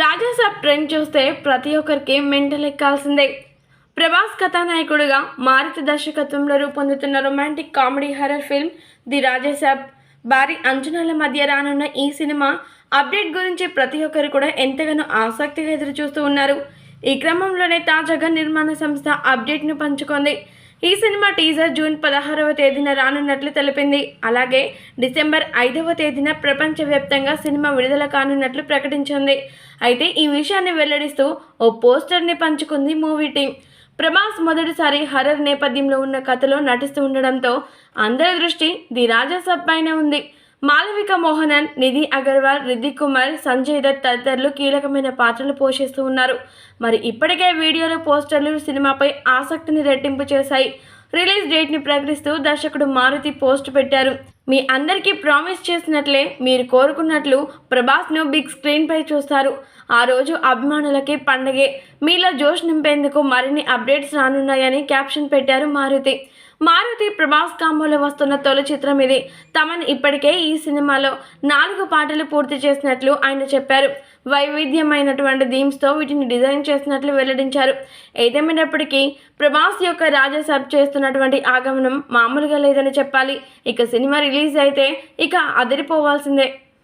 Raja Saab trend చూస్తే ప్రతి ఒక్కరికి మెంటల్ ఎక్కాల్సిందే. ప్రభాస్ కథానాయకుడిగా మారుతి దర్శకత్వంలో రూపొందుతున్న romantic comedy horror film the Raja Saab భారీ అంచనాల మధ్య రానున్న ఈ సినిమా అప్డేట్ గురించి ప్రతి ఒక్కరు కూడా ఎంతగానో ఆసక్తిగా ఎదురు చూస్తూ ఉన్నారు. ఈ క్రమంలోనే తాజాగా నిర్మాణ సంస్థ అప్డేట్ను పంచుకుంది. ఈ సినిమా టీజర్ జూన్ పదహారవ తేదీన రానున్నట్లు తెలిపింది. అలాగే డిసెంబర్ ఐదవ తేదీన ప్రపంచవ్యాప్తంగా సినిమా విడుదల కానున్నట్లు ప్రకటించింది. అయితే ఈ విషయాన్ని వెల్లడిస్తూ ఓ పోస్టర్ని పంచుకుంది మూవీ టీం ప్రభాస్ మొదటిసారి హర్రర్ నేపథ్యంలో ఉన్న కథలో నటిస్తూ ఉండడంతో అందరి దృష్టి ది రాజాసబ్ పైన ఉంది. మాలవిక మోహనన్ నిధి అగర్వాల్ రితిక్ కుమార్ సంజయ్ దత్ తదితరులు కీలకమైన పాత్రలు పోషిస్తూ ఉన్నారు. మరి ఇప్పటికే వీడియోలు పోస్టర్లు సినిమాపై ఆసక్తిని రెట్టింపు చేశాయి. రిలీజ్ డేట్ని ప్రకటిస్తూ దర్శకుడు మారుతి పోస్ట్ పెట్టారు. మీ అందరికీ ప్రామిస్ చేసినట్లే మీరు కోరుకున్నట్లు ప్రభాస్ను బిగ్ స్క్రీన్పై చూస్తారు. ఆ రోజు అభిమానులకి పండగే. మీలో జోష్ నింపేందుకు మరిన్ని అప్డేట్స్ రానున్నాయని క్యాప్షన్ పెట్టారు మారుతి. మారుతి ప్రభాస్ కాంబోలో వస్తున్న తొలి చిత్రం ఇది. తమన్ ఇప్పటికే ఈ సినిమాలో నాలుగు పాటలు పూర్తి చేసినట్లు ఆయన చెప్పారు. వైవిధ్యమైనటువంటి థీమ్స్తో వీటిని డిజైన్ చేసినట్లు వెల్లడించారు. ఏదేమైనప్పటికీ ప్రభాస్ యొక్క రాజాసాబ్ చేస్తున్నటువంటి ఆగమనం మామూలుగా లేదని చెప్పాలి. ఇక సినిమా రిలీజ్ అయితే ఇక అదిరిపోవాల్సిందే.